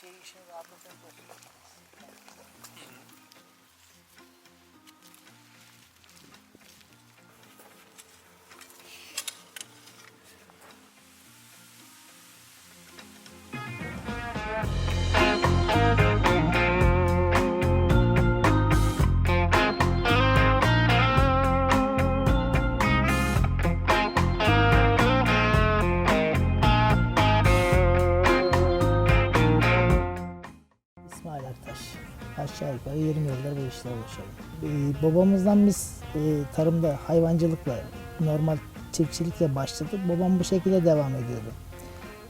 Sí, sí, va a Aşağı yukarı 20 yıldır bu işle uğraşıyorum. Ee, babamızdan biz e, tarımda hayvancılıkla, normal çiftçilikle başladık. Babam bu şekilde devam ediyordu.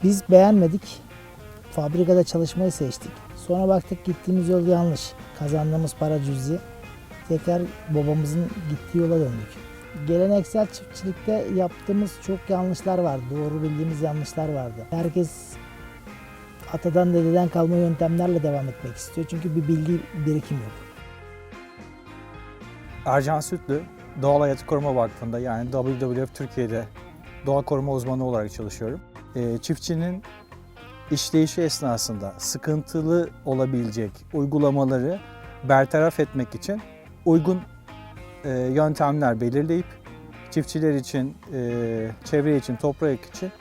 Biz beğenmedik. Fabrikada çalışmayı seçtik. Sonra baktık gittiğimiz yol yanlış. Kazandığımız para cüzi. Tekrar babamızın gittiği yola döndük. Geleneksel çiftçilikte yaptığımız çok yanlışlar vardı. Doğru bildiğimiz yanlışlar vardı. Herkes atadan dededen kalma yöntemlerle devam etmek istiyor. Çünkü bir bilgi birikim yok. Ercan Sütlü, Doğal Hayatı Koruma Vakfı'nda yani WWF Türkiye'de doğa koruma uzmanı olarak çalışıyorum. Ee, çiftçinin işleyişi esnasında sıkıntılı olabilecek uygulamaları bertaraf etmek için uygun e, yöntemler belirleyip çiftçiler için, e, çevre için, toprak için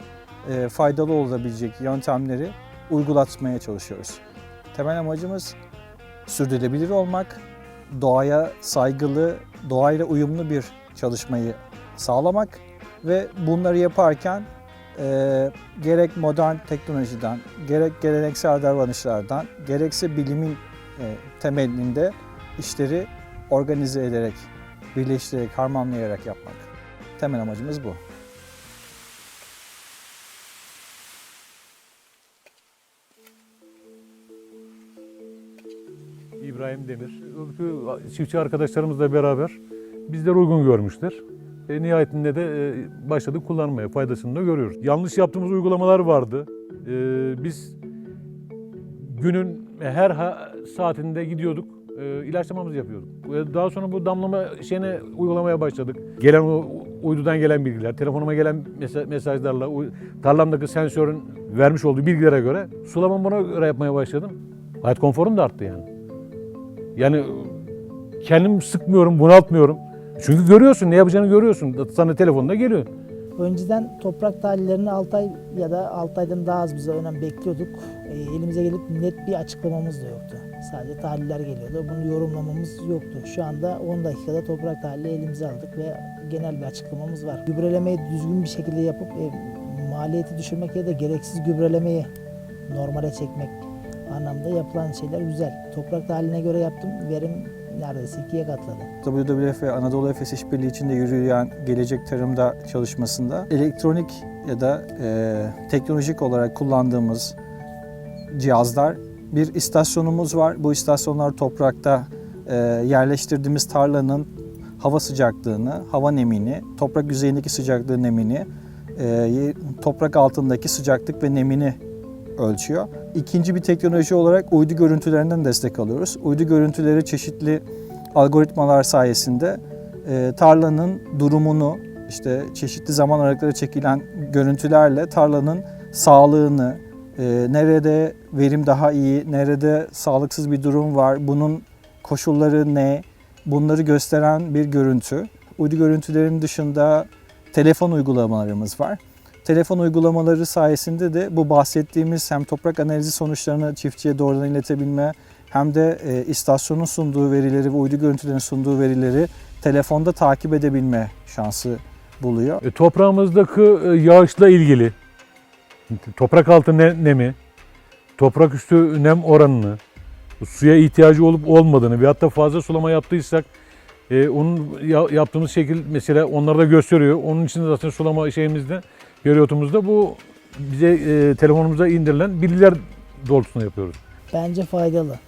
e, faydalı olabilecek yöntemleri uygulatmaya çalışıyoruz. Temel amacımız sürdürülebilir olmak, doğaya saygılı, doğayla uyumlu bir çalışmayı sağlamak ve bunları yaparken e, gerek modern teknolojiden, gerek geleneksel davranışlardan, gerekse bilimin e, temelinde işleri organize ederek, birleştirerek, harmanlayarak yapmak. Temel amacımız bu. İbrahim Demir. Öbürkü çiftçi arkadaşlarımızla beraber bizler uygun görmüşler. E, nihayetinde de e, başladık kullanmaya. Faydasını da görüyoruz. Yanlış yaptığımız uygulamalar vardı. E, biz günün her saatinde gidiyorduk. E, ilaçlamamızı yapıyorduk. E, Daha sonra bu damlama şeyine uygulamaya başladık. Gelen o uydudan gelen bilgiler, telefonuma gelen mesa- mesajlarla, tarlamdaki sensörün vermiş olduğu bilgilere göre sulamamı buna göre yapmaya başladım. Hayat konforum da arttı yani. Yani kendim sıkmıyorum, bunaltmıyorum. Çünkü görüyorsun, ne yapacağını görüyorsun. Sana telefonda geliyor. Önceden toprak tahlillerini 6 ay ya da 6 aydan daha az bize önem bekliyorduk. E, elimize gelip net bir açıklamamız da yoktu. Sadece tahliller geliyordu. Bunu yorumlamamız yoktu. Şu anda 10 dakikada toprak tahlili elimize aldık ve genel bir açıklamamız var. Gübrelemeyi düzgün bir şekilde yapıp e, maliyeti düşürmek ya da gereksiz gübrelemeyi normale çekmek anlamda yapılan şeyler güzel. Toprak tahlline göre yaptım. Verim neredeyse ikiye katladı. WWF ve Anadolu Efes İşbirliği içinde yürüyen Gelecek Tarımda çalışmasında elektronik ya da e, teknolojik olarak kullandığımız cihazlar bir istasyonumuz var. Bu istasyonlar toprakta e, yerleştirdiğimiz tarlanın hava sıcaklığını, hava nemini, toprak yüzeyindeki sıcaklığı nemini, e, toprak altındaki sıcaklık ve nemini ölçüyor. İkinci bir teknoloji olarak uydu görüntülerinden destek alıyoruz. Uydu görüntüleri çeşitli algoritmalar sayesinde e, tarlanın durumunu, işte çeşitli zaman aralıkları çekilen görüntülerle tarlanın sağlığını, e, nerede verim daha iyi, nerede sağlıksız bir durum var, bunun koşulları ne, bunları gösteren bir görüntü. Uydu görüntülerin dışında telefon uygulamalarımız var. Telefon uygulamaları sayesinde de bu bahsettiğimiz hem toprak analizi sonuçlarını çiftçiye doğrudan iletebilme hem de e, istasyonun sunduğu verileri ve uydu görüntülerinin sunduğu verileri telefonda takip edebilme şansı buluyor. E, toprağımızdaki e, yağışla ilgili, toprak altı ne- nemi, toprak üstü nem oranını, suya ihtiyacı olup olmadığını ve hatta fazla sulama yaptıysak e, onun ya- yaptığımız şekil mesela onlarda gösteriyor. Onun için de zaten sulama şeyimizde, periyotumuzda bu bize e, telefonumuza indirilen bilgiler doğrultusunda yapıyoruz. Bence faydalı.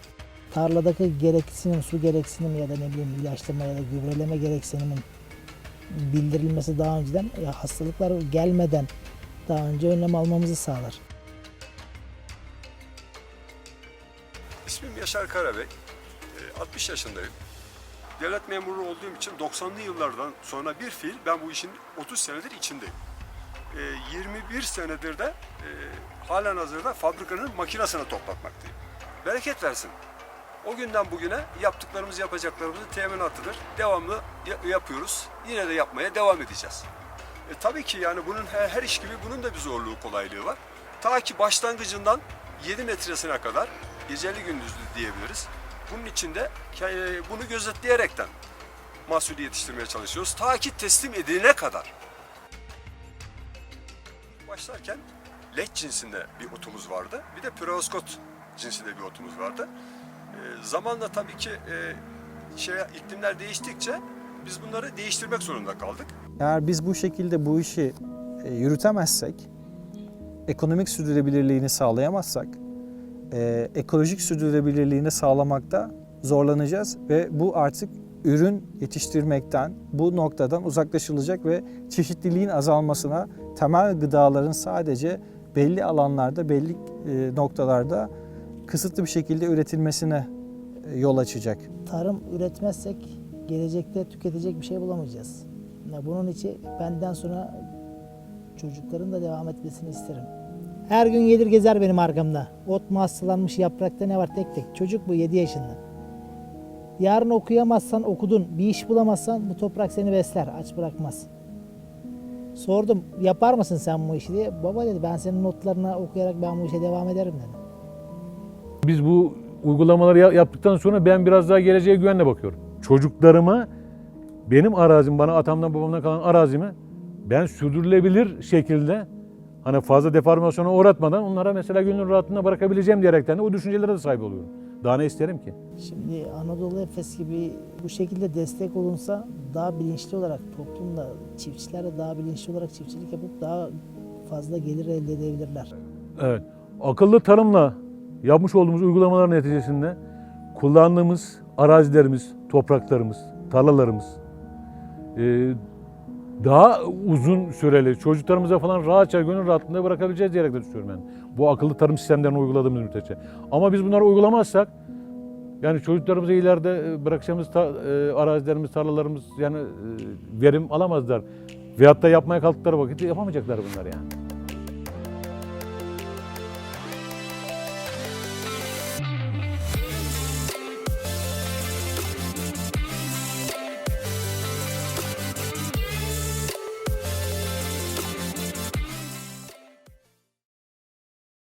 Tarladaki gereksinim, su gereksinimi ya da ne bileyim ilaçlama ya da gübreleme gereksinimin bildirilmesi daha önceden ya hastalıklar gelmeden daha önce önlem almamızı sağlar. İsmim Yaşar Karabey. Ee, 60 yaşındayım. Devlet memuru olduğum için 90'lı yıllardan sonra bir fiil ben bu işin 30 senedir içindeyim. E, 21 senedir de e, halen hazırda fabrikanın makinesini toplatmaktayım. Bereket versin. O günden bugüne yaptıklarımız yapacaklarımızın teminatıdır. Devamlı ya- yapıyoruz. Yine de yapmaya devam edeceğiz. E, tabii ki yani bunun her, her iş gibi bunun da bir zorluğu kolaylığı var. Ta ki başlangıcından 7 metresine kadar geceli gündüzlü diyebiliriz. Bunun içinde ke- bunu gözetleyerekten mahsulü yetiştirmeye çalışıyoruz. Ta ki teslim edilene kadar. Başlarken led cinsinde bir otumuz vardı. Bir de Pyroskot cinsinde bir otumuz vardı. E, zamanla tabii ki e, şey iklimler değiştikçe biz bunları değiştirmek zorunda kaldık. Eğer biz bu şekilde bu işi e, yürütemezsek, ekonomik sürdürülebilirliğini sağlayamazsak, e, ekolojik sürdürülebilirliğini sağlamakta zorlanacağız ve bu artık ürün yetiştirmekten, bu noktadan uzaklaşılacak ve çeşitliliğin azalmasına, temel gıdaların sadece belli alanlarda, belli e, noktalarda kısıtlı bir şekilde üretilmesine e, yol açacak. Tarım üretmezsek gelecekte tüketecek bir şey bulamayacağız. Ya bunun için benden sonra çocukların da devam etmesini isterim. Her gün gelir gezer benim arkamda. Ot mu hastalanmış yaprakta ne var tek tek. Çocuk bu 7 yaşında. Yarın okuyamazsan okudun, bir iş bulamazsan bu toprak seni besler, aç bırakmaz. Sordum, yapar mısın sen bu işi diye. Baba dedi, ben senin notlarına okuyarak ben bu işe devam ederim dedi. Biz bu uygulamaları ya- yaptıktan sonra ben biraz daha geleceğe güvenle bakıyorum. Çocuklarıma benim arazim, bana atamdan babamdan kalan arazimi ben sürdürülebilir şekilde hani fazla deformasyona uğratmadan onlara mesela gönül rahatlığına bırakabileceğim diyerekten de o düşüncelere de sahip oluyorum. Daha ne isterim ki? Şimdi Anadolu Efes gibi bu şekilde destek olunsa daha bilinçli olarak toplumda çiftçiler de daha bilinçli olarak çiftçilik yapıp daha fazla gelir elde edebilirler. Evet. Akıllı tarımla yapmış olduğumuz uygulamalar neticesinde kullandığımız arazilerimiz, topraklarımız, tarlalarımız e, daha uzun süreli çocuklarımıza falan rahatça gönül rahatlığında bırakabileceğiz diyerek de düşünüyorum yani. Bu akıllı tarım sistemlerini uyguladığımız müddetçe. Ama biz bunları uygulamazsak yani çocuklarımıza ileride e, bırakacağımız ta- e, arazilerimiz, tarlalarımız yani e, verim alamazlar. Veyahut da yapmaya kalktıkları vakit yapamayacaklar bunlar yani.